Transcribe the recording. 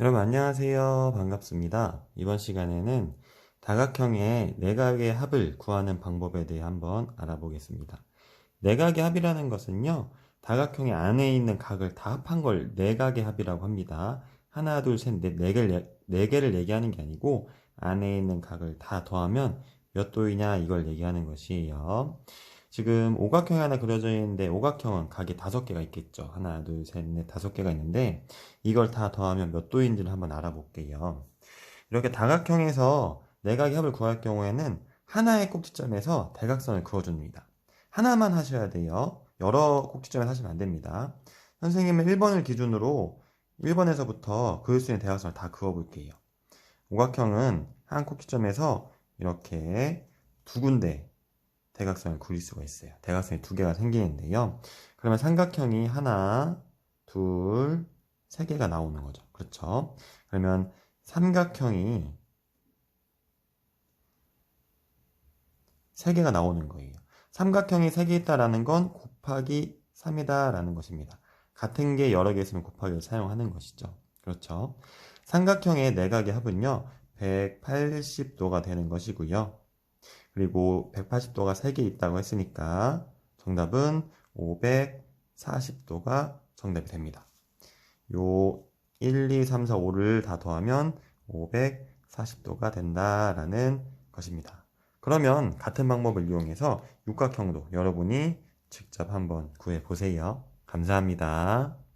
여러분 안녕하세요. 반갑습니다. 이번 시간에는 다각형의 내각의 합을 구하는 방법에 대해 한번 알아보겠습니다. 내각의 합이라는 것은요, 다각형의 안에 있는 각을 다 합한 걸 내각의 합이라고 합니다. 하나, 둘, 셋, 넷, 네 개를, 네 개를 얘기하는 게 아니고, 안에 있는 각을 다 더하면 몇 도이냐 이걸 얘기하는 것이에요. 지금 오각형이 하나 그려져 있는데, 오각형은 각이 다섯 개가 있겠죠. 하나, 둘, 셋, 넷, 다섯 개가 있는데, 이걸 다 더하면 몇 도인지를 한번 알아볼게요. 이렇게 다각형에서 내각의 합을 구할 경우에는 하나의 꼭지점에서 대각선을 그어줍니다. 하나만 하셔야 돼요. 여러 꼭지점에서 하시면 안 됩니다. 선생님은 1번을 기준으로 1번에서부터 그을 수 있는 대각선을 다 그어볼게요. 오각형은 한 꼭지점에서 이렇게 두 군데 대각선을 그릴 수가 있어요. 대각선이 두 개가 생기는데요. 그러면 삼각형이 하나, 둘, 세 개가 나오는 거죠. 그렇죠? 그러면 삼각형이 세 개가 나오는 거예요. 삼각형이 세 개 있다라는 건 곱하기 3이다라는 것입니다. 같은 게 여러 개 있으면 곱하기를 사용하는 것이죠. 그렇죠? 삼각형의 내각의 합은요, 180도가 되는 것이고요. 그리고 180도가 3개 있다고 했으니까 정답은 540도가 정답이 됩니다. 요 1, 2, 3, 4, 5를 다 더하면 540도가 된다라는 것입니다. 그러면 같은 방법을 이용해서 육각형도 여러분이 직접 한번 구해 보세요. 감사합니다.